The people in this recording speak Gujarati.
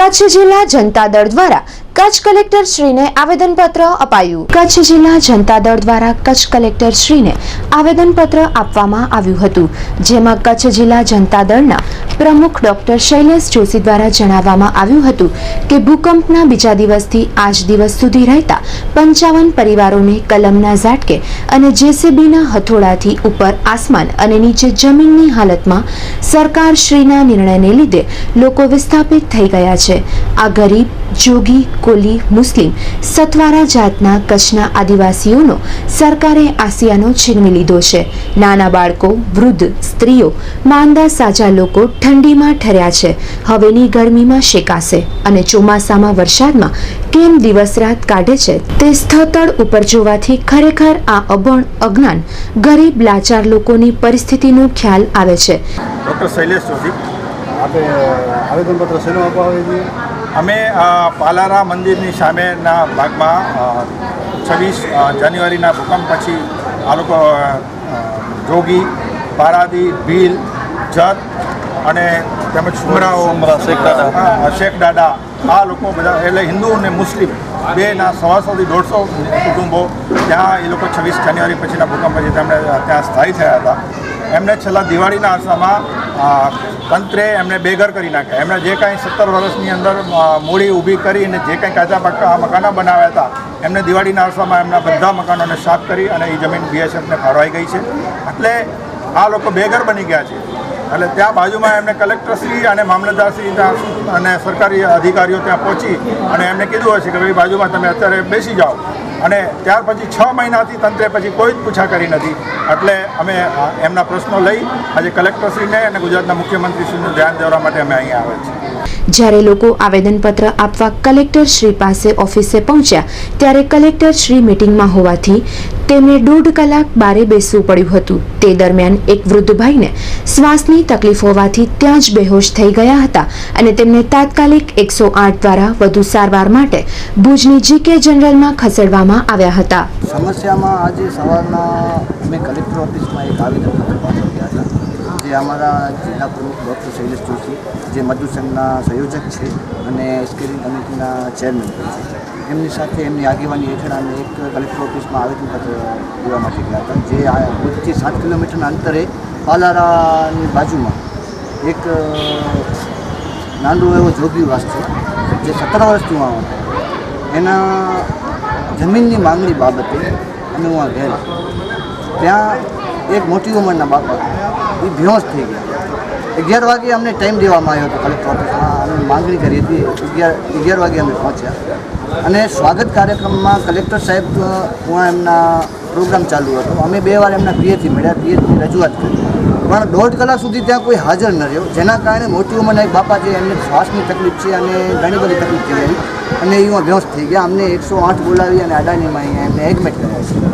કચ્છ જિલ્લા જનતા દળ દ્વારા કચ્છ કલેક્ટર શ્રીને આવેદનપત્ર અપાયું. કચ્છ જિલ્લા જનતા દળ દ્વારા કચ્છ કલેક્ટર શ્રીને આવેદનપત્ર આપવામાં આવ્યું હતું, જેમાં કચ્છ જિલ્લા જનતા દળના પ્રમુખ ડોક્ટર શૈલેષ જોશી દ્વારા જણાવવામાં આવ્યું હતું કે ભૂકંપના બીજા દિવસથી આજ દિવસ સુધી રહેતા પંચાવન પરિવારોને કલમના ઝાટકે અને જેસીબીના હથોડાથી ઉપર આસમાન અને નીચે જમીનની હાલતમાં સરકારશ્રીના નિર્ણયને લીધે લોકો વિસ્થાપિત થઈ ગયા છે. આ ગરીબ, જોગી, કોલી, મુસ્લિમ સતવારા જાતના કચ્છના આદિવાસીઓનો સરકારે આસિયાનો છીનવી લીધો છે. નાના બાળકો, વૃદ્ધ, સ્ત્રીઓ, માંદા સાજા લોકો ઠંડીમાં ઠર્યા છે. હવેની ગરમીમાં શેકાશે અને ચોમાસામાં વરસાદમાં કેમ દિવસ રાત કાઢે છે તે સ્થળ ઉપર જોવાથી ખરેખર આ અભણ અજ્ઞાન ગરીબ લાચાર લોકોની પરિસ્થિતિનો ખ્યાલ આવે છે. ડૉક્ટર શૈલેષ જોશી. આપણે આવેદનપત્ર શેનું આપવા આવે છે અમે પાલારા મંદિરની સામેના ભાગમાં છવ્વીસ જાન્યુઆરીના ભૂકંપ પછી આ લોકો જોગી પારાદી ભીલ જત અને તેમજ સુમરાઓ સુમરા, શેખ દાદા. આ લોકો બધા એટલે હિન્દુ અને મુસ્લિમ બેના સવાસોથી દોઢસો કુટુંબો ત્યાં એ લોકો છવ્વીસ જાન્યુઆરી પછીના ભૂકંપ પછી તેમણે ત્યાં સ્થાયી થયા હતા. એમને છેલ્લા દિવાળીના અરસામાં તંત્રે એમને બેઘર કરી નાખ્યા. એમણે જે કાંઈ સત્તર વર્ષની અંદર મૂડી ઊભી કરી અને જે કાંઈ કાચા પાકા મકાનો બનાવ્યા હતા એમને દિવાળીના અરસામાં એમના બધા મકાનોને સાફ કરી અને એ જમીન બીએસએફને ફાળવાઈ ગઈ છે. એટલે આ લોકો બેઘર બની ગયા છે. એટલે ત્યાં બાજુમાં એમને કલેક્ટરશ્રી અને મામલતદારશ્રી અને સરકારી અધિકારીઓ ત્યાં પહોંચી અને એમને કીધું હશે કે ભાઈ બાજુમાં તમે અત્યારે બેસી જાઓ. અને ત્યાર પછી છ મહિનાથી તંત્રે પછી કોઈ જ પૂછા કરી નથી. એટલે અમે એમના પ્રશ્નો લઈ આજે કલેક્ટરશ્રીને અને ગુજરાતના મુખ્યમંત્રીશ્રીનું ધ્યાન દોરવા માટે અમે અહીંયા આવ્યા છીએ. જ્યારે લોકો આવેદનપત્ર આપવા કલેક્ટર શ્રી પાસે ઓફિસે પહોંચ્યા ત્યારે કલેક્ટર શ્રી મીટિંગમાં હોવાથી તેમને દોઢ કલાક બારે બેસવું પડ્યું હતું. તે દરમિયાન એક વૃદ્ધ ભાઈને શ્વાસની તકલીફ હોવાથી ત્યાં જ બેહોશ થઈ ગયા હતા અને તેમને તાત્કાલિક એકસો આઠ દ્વારા વધુ સારવાર માટે ભુજની જીકે જનરલમાં ખસેડવામાં આવ્યા હતા. સમસ્યામાં આજે સવારના અમે કલેક્ટર ઓફિસમાં એક આવેદનપત્ર પાઠવ્યા હતા. જે અમારા જિલ્લા પ્રમુખ ડૉક્ટર શૈલેષ જોશી, જે મજૂર સંઘના સંયોજક છે અને સ્કેરિંગ કમિટીના ચેરમેન છે. એમની સાથે એમની આગેવાની હેઠળ અમે એક કલેક્ટર ઓફિસમાં આવેદનપત્ર દેવા માટે ગયા હતા, જે આ ભુજથી સાત કિલોમીટરના અંતરે પાલારાની બાજુમાં એક નાનો એવો જોગીવાસ છે, જે સત્તર વર્ષથી હું એના જમીનની માંગણી બાબતે અમે હું ગયેલા. ત્યાં એક મોટી ઉંમરના બાપા એ બેહોશ થઈ ગયા. અગિયાર વાગે અમને ટાઈમ દેવામાં આવ્યો હતો કલેક્ટર ઓફિસમાં અમે માંગણી કરી હતી, અગિયાર અગિયાર વાગે અમે પહોંચ્યા. અને સ્વાગત કાર્યક્રમમાં કલેક્ટર સાહેબ હું એમના પ્રોગ્રામ ચાલુ હતો. અમે બે વાર એમના પીએથી મળ્યા પીએથી રજૂઆત કરી. પણ દોઢ કલાક સુધી ત્યાં કોઈ હાજર ન રહ્યો. જેના કારણે મોટી ઉંમરના એક બાપા છે, એમને શ્વાસની તકલીફ છે અને ઘણી બધી તકલીફ થઈ ગઈ. અને એ બેહોશ થઈ ગયા. અમને એકસો આઠ બોલાવી અને અડાનીમાં અહીંયા એમને એડમિટ કર્યા છે